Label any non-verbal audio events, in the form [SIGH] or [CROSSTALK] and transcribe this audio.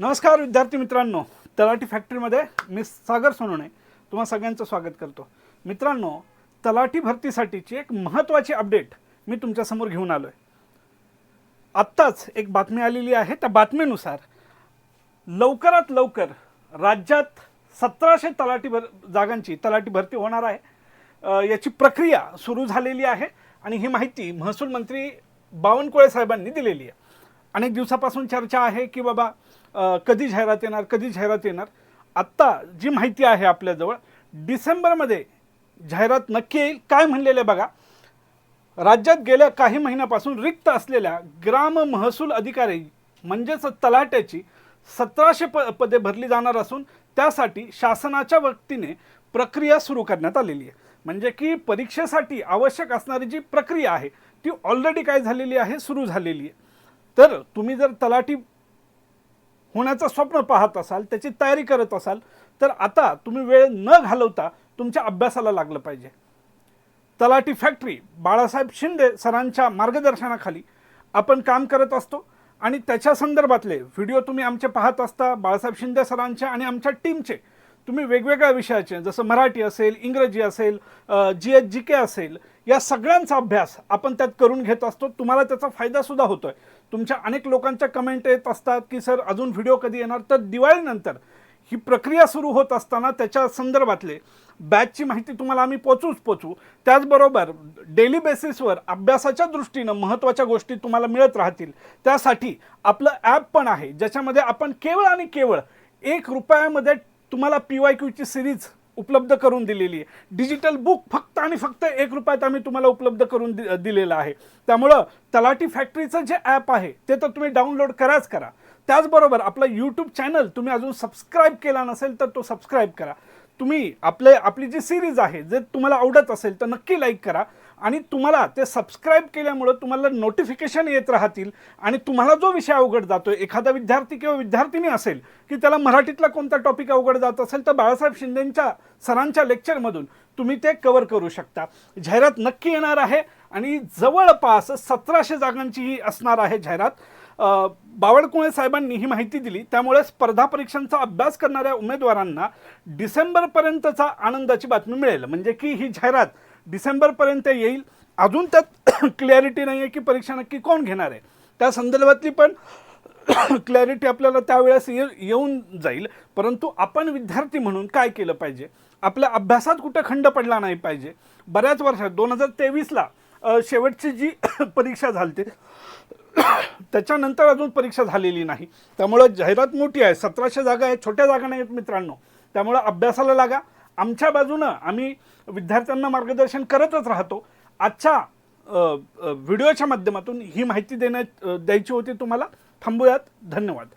नमस्कार विद्यार्थी मित्रांनो तलाठी फॅक्टरीमध्ये मी सागर सोनवणे तुम्हा सगळ्यांचं स्वागत करतो. मित्रांनो तलाठी भरतीसाठीची एक महत्त्वाची अपडेट मी तुमच्यासमोर घेऊन आलो आहे आत्ताच एक बातमी आलेली आहे त्या बातमीनुसार लवकरात लवकर राज्यात सतराशे तलाठी भर जागांची तलाठी भरती होणार आहे. याची प्रक्रिया सुरू झालेली आहे आणि ही माहिती महसूल मंत्री बावनकुळे साहेबांनी दिलेली आहे. अनेक दिवसापासून चर्चा आहे की बाबा कधी जाहिरात येणार कधी जाहिरात येणार. आत्ता जी माहिती आहे आपल्याजवळ डिसेंबरमध्ये जाहिरात नक्की येईल. काय म्हणलेलं आहे बघा राज्यात गेल्या काही महिन्यापासून रिक्त असलेल्या ग्राम महसूल अधिकारी म्हणजेच तलाट्याची सतराशे प पदे भरली जाणार असून त्यासाठी शासनाच्या वतीने प्रक्रिया सुरू करण्यात आलेली आहे. म्हणजे की परीक्षेसाठी आवश्यक असणारी जी प्रक्रिया आहे ती ऑलरेडी काय झालेली आहे सुरू झालेली आहे. तर तुम्ही जर तलाठी होण्याचं स्वप्न पाहत असाल त्याची तयारी करत असाल तर आता तुम्ही वेळ न घालवता तुमच्या अभ्यासाला लागलं पाहिजे. तलाठी फॅक्टरी बाळासाहेब शिंदे सरांच्या मार्गदर्शनाखाली आपण काम करत असतो आणि त्याच्या संदर्भातले व्हिडिओ तुम्ही आमचे पाहत असता बाळासाहेब शिंदे सरांचे आणि आमच्या टीमचे. तुम्ही वेगवेगळ्या विषयाचे जसं मराठी असेल इंग्रजी असेल जी एच जी के असेल या सगळ्यांचा अभ्यास आपण त्यात करून घेत असतो. तुम्हाला त्याचा फायदासुद्धा होतो आहे तुमच्या अनेक लोकांच्या कमेंट येत असतात की सर अजून व्हिडिओ कधी येणार? तर दिवाळीनंतर ही प्रक्रिया सुरू होत असताना त्याच्या संदर्भातले बॅचची माहिती तुम्हाला आम्ही पोचूच पोचू. त्याचबरोबर डेली बेसिसवर अभ्यासाच्या दृष्टीनं महत्त्वाच्या गोष्टी तुम्हाला मिळत राहतील. त्यासाठी आपलं ॲप पण आहे ज्याच्यामध्ये आपण केवळ आणि केवळ एक रुपयामध्ये तुम्हाला पी वाय क्यूची सिरीज उपलब्ध करून दिलेली आहे. डिजिटल बुक फक्त आणि फक्त एक रुपयात आम्ही तुम्हाला उपलब्ध करून दि दिलेलं आहे. त्यामुळं तलाठी फॅक्टरीचं जे ॲप आहे ते तर तुम्ही डाउनलोड कराच करा. त्याचबरोबर आपलं यूट्यूब चॅनल तुम्ही अजून सबस्क्राईब केला नसेल तर तो सबस्क्राईब करा. तुम्ही आपले आपली जी सिरीज आहे जे तुम्हाला आवडत असेल तर नक्की लाईक करा. आणि तुम्हाला ते सबस्क्राईब केल्यामुळं तुम्हाला नोटिफिकेशन येत राहतील आणि तुम्हाला जो विषय अवघड जातो एखादा विद्यार्थी किंवा विद्यार्थिनी असेल की त्याला मराठीतला कोणता टॉपिक अवघड जात असेल तर बाळासाहेब शिंदेंच्या सरांच्या लेक्चरमधून तुम्ही ते कवर करू शकता. जाहिरात नक्की येणार आहे आणि जवळपास सतराशे जागांची ही असणार आहे जाहिरात. बावळकुळे साहेबांनी ही माहिती दिली. त्यामुळे स्पर्धा परीक्षांचा अभ्यास करणाऱ्या उमेदवारांना डिसेंबरपर्यंतचा आनंदाची बातमी मिळेल. म्हणजे की ही जाहिरात डिसेंबरपर्यंत येईल. अजून त्यात क्लॅरिटी नाही आहे की परीक्षा नक्की कोण घेणार आहे. त्या संदर्भातली पण [COUGHS] क्लॅरिटी आपल्याला त्यावेळेस ये येऊन जाईल. परंतु आपण विद्यार्थी म्हणून काय केलं पाहिजे? आपल्या अभ्यासात कुठं खंड पडला नाही पाहिजे? बऱ्याच वर्षात दोन हजार तेवीसला शेवटची जी [COUGHS] परीक्षा झालते [COUGHS] त्याच्यानंतर अजून परीक्षा झालेली नाही. त्यामुळं जाहिरात मोठी आहे. सतराशे जागा आहेत छोट्या जागा नाहीत आहेत मित्रांनो. त्यामुळं अभ्यासाला लागा. आमच्या बाजूनं आम्ही विद्यार्थ्यांना मार्गदर्शन करतच राहतो. आजच्या व्हिडिओच्या माध्यमातून ही माहिती देण्यात द्यायची होती तुम्हाला. थांबूयात. धन्यवाद.